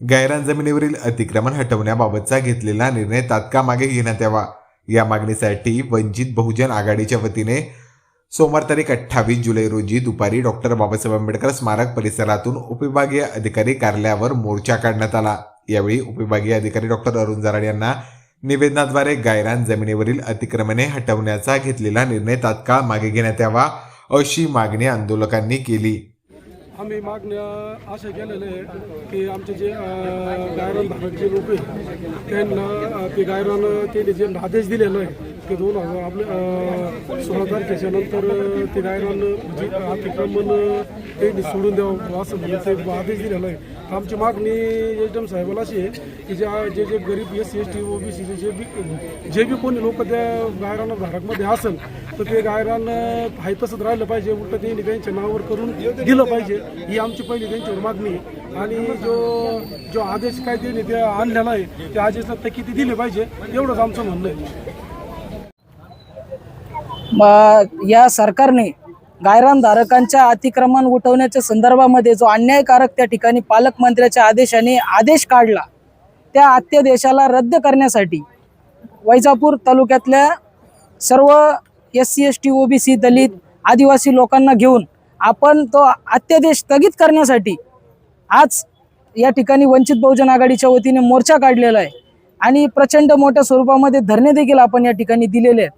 गायरान जमिनीवरील अतिक्रमण हटवण्याबाबतचा घेतलेला निर्णय तात्काळ मागे घेण्यात यावा. या मागणीसाठी वंचित बहुजन आघाडीच्या वतीने सोमवार तारीख अठ्ठावीस जुलै रोजी दुपारी डॉक्टर बाबासाहेब आंबेडकर स्मारक परिसरातून उपविभागीय अधिकारी कार्यालयावर मोर्चा काढण्यात आला. यावेळी उपविभागीय अधिकारी डॉक्टर अरुण जराड यांना निवेदनाद्वारे गायरान जमिनीवरील अतिक्रमणे हटवण्याचा घेतलेला निर्णय तात्काळ मागे घेण्यात यावा अशी मागणी आंदोलकांनी केली. आम्ही मागण्या अशा केलेल्या आहे की आमचे जे अं, गायरान जे लोक आहेत त्यांना ते गायरान त्यांनी जे आदेश दिलेला आहे की दोन हजार आपले सोळा तारखेच्या नंतर ते गायरान जे अतिक्रमण त्यांनी सोडून द्यावं असं म्हणून ते आदेश दिलेला आहे. आमची मागणी एच साहेबाला अशी आहे की ज्या जे जे गरीब S C S T O B C जे बी जे बी कोणी लोक त्या गायरन धारकमध्ये असेल तर ते गायरान आहे तसंच राहिलं पाहिजे उलट त्यांनी त्यांच्या नावावर करून दिलं पाहिजे ही आमची पहिली त्यांच्यावर मागणी आणि जो जो आदेश काय त्यांनी ते आणलेला आहे त्या आदेशात ते किती दिले पाहिजे एवढंच आमचं म्हणणं आहे. या सरकारने गायरान धारकांच्या अतिक्रमण उठवण्याच्या संदर्भामध्ये जो अन्यायकारक त्या ठिकाणी पालकमंत्र्याच्या आदेशाने आदेश काढला त्या अत्यादेशाला रद्द करण्यासाठी वैजापूर तालुक्यातल्या सर्व S C S T O B C दलित आदिवासी लोकांना घेऊन आपण तो अत्यादेश स्थगित करण्यासाठी आज या ठिकाणी वंचित बहुजन आघाडीच्या वतीने मोर्चा काढलेला आहे. आणि प्रचंड मोठ्या स्वरूपामध्ये धरणे देखील आपण या ठिकाणी दिलेले आहेत.